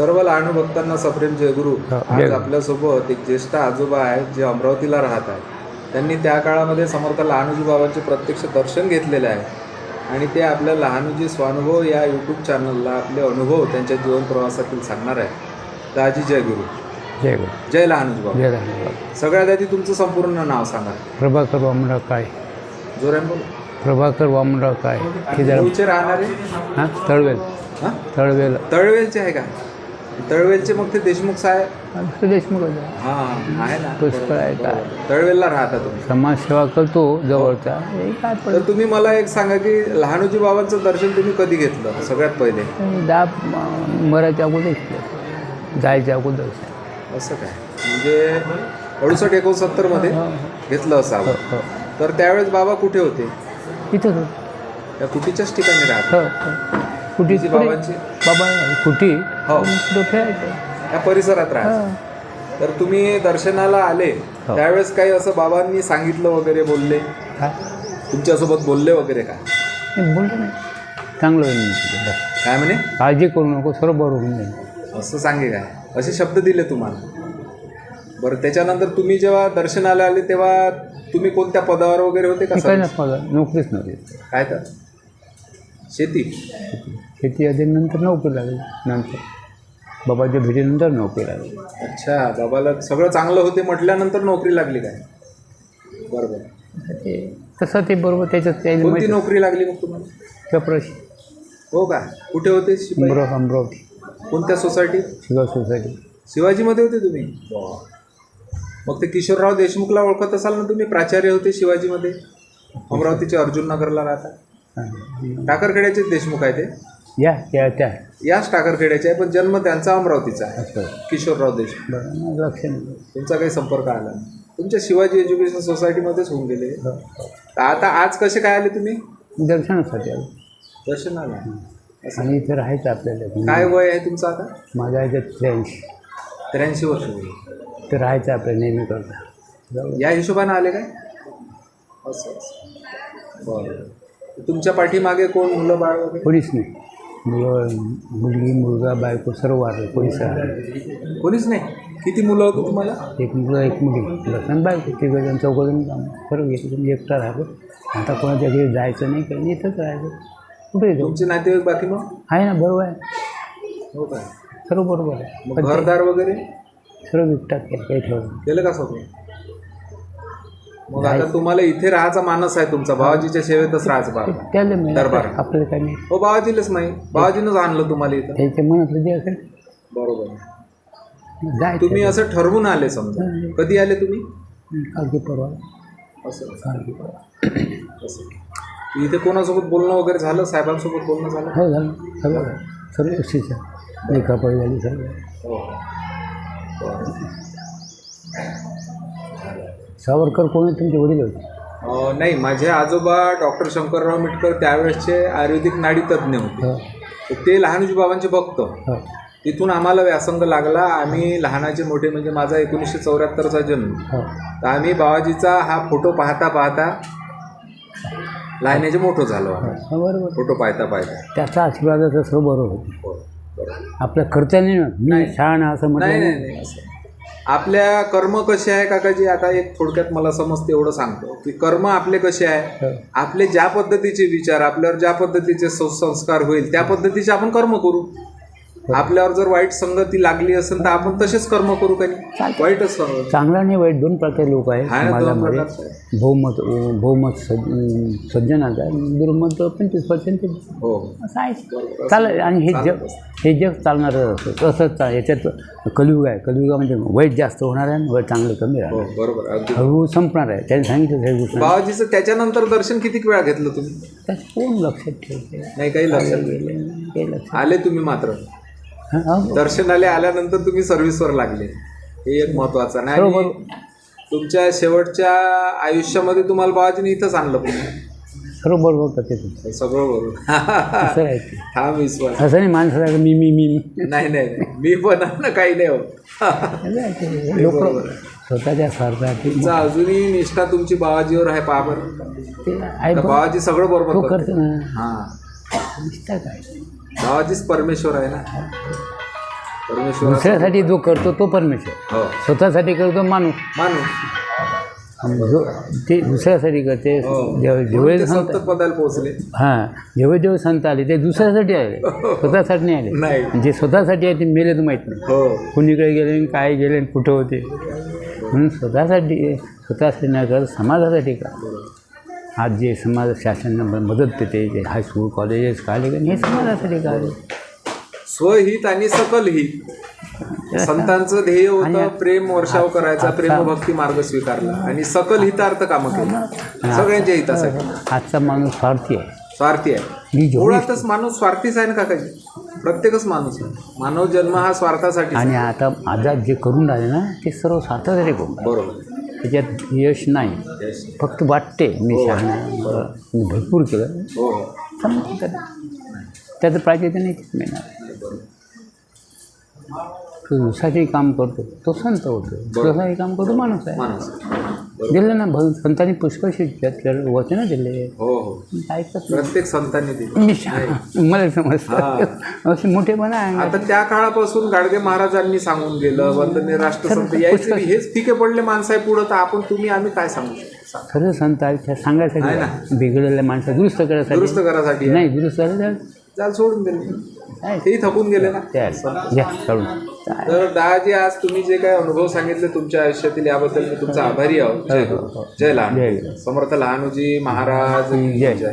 लहानू भक्तांना सप्रेम जयगुरु आज. आपल्यासोबत एक ज्येष्ठ आजोबा आहेत जे अमरावतीला राहत आहेत. त्यांनी त्या काळामध्ये समर्थ लहानूजी बाबांचे प्रत्यक्ष दर्शन घेतलेले आहे. आणि ते आपल्या लहानूजी स्वानुभव या यूट्यूब चॅनलला आपले अनुभव त्यांच्या जीवन प्रवासातील सांगणार आहे दाजी जय गुरु. जय गुरु. जय लहानूजी बाबा. सगळ्यात आधी तुमचं संपूर्ण नाव सांगा. प्रभाकर वामनराव काय जोरान बोल. प्रभाकर वामनराव काय राहणारे? हां? तळवेल. हां? तळवेल. तळवेलचे आहे का? तळवेलचे मग ते देशमुख साहेब? आमचं देशमुख होता. हां आहे ना. पुष्कळ आहे काय तळवेलला राहता तुम्ही. समाजसेवा करतो जवळचा हे. काय तर तुम्ही मला एक सांगा की लहानूजी बाबांचं दर्शन तुम्ही कधी घेतलं सगळ्यात पहिले? दहा म- मरायच्या अगोदर. जायच्या अगोदर असं काय? म्हणजे अडुसष्ट एकोणसत्तरमध्ये घेतलं हो. असावं. हो तर त्यावेळेस बाबा कुठे होते? इथंच होतं. त्या कुटीच्याच ठिकाणी राहत हो हो. कुटी तुझी बाबांची? बाबा कुटी हो. कुठं त्या परिसरात राहत हा. तर तुम्ही दर्शनाला आले. हो. त्यावेळेस काही असं बाबांनी सांगितलं वगैरे बोलले? तुमच्यासोबत बोलले वगैरे का? बोलतो नाही. चांगलं होईल. काय म्हणे? काळजी करू नको सर्व बरोबर होऊन जाईल. असं सांगे काय? असे शब्द दिले तुम्हाला. बरं त्याच्यानंतर तुम्ही जेव्हा दर्शनाला आले तेव्हा तुम्ही कोणत्या पदावर वगैरे होते का नोकरीच नव्हती. काय तर? शेती. शेती आधी नंतर नोकरी लागली. नंतर. बाबाच्या भेटीनंतर नोकरी लागली. अच्छा बाबाला सगळं चांगलं होते म्हटल्यानंतर नोकरी लागली काय? बरोबर. ते तसं ते बरोबर त्याच्यात त्याने कोणती माहिती. नोकरी लागली मग तुम्हाला? चपराशी. हो का? कुठे होते शिपाई? अमरावती अमरावती. कोणत्या सोसायटीत शिवा सोसायटी. शिवाजीमध्ये होते तुम्ही? मग ते किशोरराव देशमुखला ओळखत असाल ना तुम्ही? प्राचार्य होते शिवाजीमध्ये? अमरावतीचे अर्जुन नगरला राहता. टाकरखेड्याचेच देशमुख आहे ते या त्या त्या. याच टाकरखेड्याचे आहे पण जन्म त्यांचा अमरावतीचा आहे. असं किशोरराव देशमुख. बरं लक्ष नाही. तुमचा काही संपर्क आला नाही. तुमच्या शिवाजी एज्युकेशन सोसायटीमध्येच होऊन गेले हो, आता आज कसे काय आले तुम्ही? दर्शनासाठी आलो. दर्शनाला आणि इथे राहायचं आपल्याला. काय वय आहे तुमचं आता? माझ्या ह्याच्यात त्र्याऐंशी. त्र्याऐंशी वर्ष वय. ते राहायचं आपल्याला नेहमी करता. जाऊ. या हिशोबानं आले काय? असं असं. बरं. तुमच्या पाठीमागे कोण मुलं बाळ वगैरे? कोणीच नाही. मुलं मुलगी मुलगा बायको सर्व वारले कोणीच राहिलं कोणीच नाही? किती मुलं होती तुम्हाला? एक मुलगा एक मुली लसण बायको. तिघं चौघजण काम सर्व मी एकटा राहतो. आता कोणाच्या घरी जायचं नाही काही नाही इथंच राहायचं. कुठे तुमचे नातेवाईक बाकी मग? आहे ना बरोबर आहे. हो काय सर्व बरोबर आहे. मग पण ते घरदार वगैरे? सर्व विकतात केलं काही ठेवलं केलं का सगळं मग आता तुम्हाला इथे राहायचा मानस आहे तुमचा. बाबाजीच्या सेवेतच राहायचं बाबा. दरबार. आपल्याला काही नाही. हो बाबाजीलाच नाही बाबाजीनंच आणलं तुम्हाला इथं. त्याच्या मनातलं जे असेल बरोबर. तुम्ही असं ठरवून आले समजा. कधी आले तुम्ही? कालची परवा. असं. कालची परवा. असं. इथे कोणासोबत बोलणं वगैरे झालं? साहेबांसोबत बोलणं झालं? हो झालं. सगळं झालं. सर्व सगळं. हो सावरकर कोण? तुमचे वडील होते. अं, नाही माझे आजोबा डॉक्टर शंकरराव मिटकर त्यावेळेसचे आयुर्वेदिक नाडी तज्ज्ञ होते. तर ते लहानजी बाबांचे भक्त. हो. तिथून आम्हाला व्यासंग लागला. आम्ही लहानाचे मोठे म्हणजे माझा एकोणीसशे चौऱ्याहत्तरचा जन्म. हो. तर आम्ही बाबाजीचा हा फोटो पाहता पाहता लहानाचे मोठं झालो आम्ही. हो बरोबर. फोटो पाहता पाहता. त्याचा आशीर्वादाचं सर्व बरोबर होतं. हो बरोबर. आपल्या खर्चाने ना मी छान असं नाही म्हटलं नाही. नाही असं आपल्या कर्म कसे आहे काकाजी? आता एक थोडक्यात मला समजते एवढं सांगतो. की कर्म आपले कसे आहे? हो. आपले ज्या पद्धतीचे विचार आपल्यावर ज्या पद्धतीचे संस्कार होईल त्या पद्धतीचे आपण कर्म करू. आपल्यावर जर वाईट संगती लागली असेल तर आपण तसेच कर्म करू काही. चालतं. वाईटच संगत चांगला आणि वाईट दोन प्रकारचे लोक आहेत आहे ना दोन समाजामध्ये प्रकारचे आहे. बहुमत बहुमत सज सज्जनाचा आहे. दुर्मत पंचवीस पर्सेंट हो. असं आहे. चालेल आणि हे जग हे जग चालणारच असतं तसंच चाल याच्यात कलियुग आहे. कलियुगामध्ये वाईट जास्त होणार आहे आणि वाईट चांगलं कमी हो राहणार बरोबर. अगदी. हळूहळू संपणार आहे. त्याने सांगितलं हे गोष्ट बाबाजीचं त्याच्यानंतर दर्शन किती वेळा घेतलं तुम्ही? त्यात कोण लक्षात ठेवते नाही काही लक्षात नाही. काही लक्षात आले तुम्ही मात्र. हां, हां. दर्शनाले आल्यानंतर तुम्ही सर्व्हिसवर लागले. हे एक महत्वाचं नाही. आणि तुमच्या शेवटच्या आयुष्यामध्ये तुम्हाला बाबाजीने इथंच आणलं पुन्हा सर्व बरोबर करते सगळं बरोबर. असं. हा विश्वास. असं नाही माणसाला मी मी मी मी. नाही नाही. मी पण ना काही नाही होत. लोक. स्वतःच्या स्वार्थासाठी तुमचा अजूनही निष्ठा तुमची बाबाजीवर आहे पहा बाबाजी सगळं बरोबर करतो ना. हा. निष्ठा काय? बाबाजीच परमेश्वर आहे ना? परमेश्वर दुसऱ्यासाठी जो करतो तो परमेश्वर. हो. स्वतःसाठी करतो माणूस माणूस जो ते दुसऱ्यासाठी करते हो. जेव्हा जेवढे ते संत सप्त पदाला पोहोचले. हां. जेव्हा जेव्हा संत आले ते दुसऱ्यासाठी आले. स्वतःसाठी नाही आले. नाही. जे स्वतःसाठी आहे ते मेले तर माहीत नाही. हो. कुणीकडे गेले आणि काय गेले आणि कुठं होते. म्हणून स्वतःसाठी स्वतःसाठी नाही करत समाजासाठी का आज जे समाज शासन मदत देते जे हायस्कूल कॉलेजेस काढले का हे समाजासाठी काढले स्वहित आणि सकल हित. संतांचं ध्येय होतं प्रेम वर्षाव करायचा प्रेमभक्ती मार्ग स्वीकारला. आणि सकल हितार्थ कामं केली. सगळ्यांच्या हितासाठी. आजचा माणूस स्वार्थी आहे. स्वार्थी आहे. मुळातच माणूस स्वार्थीच आहे ना काकाजी? प्रत्येकच माणूस आहे. मानव जन्म हा स्वार्थासाठी आणि आता आजाद जे करून राहिले ना ते सर्व स्वार्थासाठी करून. बरोबर. त्याच्यात यश नाही. फक्त वाटते मी शहाणा मी भरपूर केलं. हो. हो. त्याचं प्राचित्य नाही मिळणार. तो काम करतो. तो संत होतो. दुसऱ्याचे काम करतो माणूस आहे. माणूस दिलं ना भग संतांनी पुष्कळशी वचनं दिले. हो हो. प्रत्येक संतांनी दिली. मला समजतं. असे मोठेपणा आहे. आता त्या काळापासून गाडगे महाराजांनी सांगून गेलं वंदनीय राष्ट्रसंत यायचे हेच फिके पडले माणसं आहे पुढं तर आपण तुम्ही आम्ही काय सांगू शकतो. खरं संत सांगायसाठी ना. बिघडलेल्या माणसं दुरुस्त दुरुस्त करायसाठी. करासाठी आहे. नाही दुरुस्त करायला चाल सोडून दिले. तेही थकून गेले ना? त्या काय तर दादाजी आज तुम्ही जे काय अनुभव सांगितले तुमच्या आयुष्यातील याबद्दल मी तुमचा आभारी आहोत जय गुरु. जय लहान जय गुरु. समर्थ लहानूजी महाराज जय. जय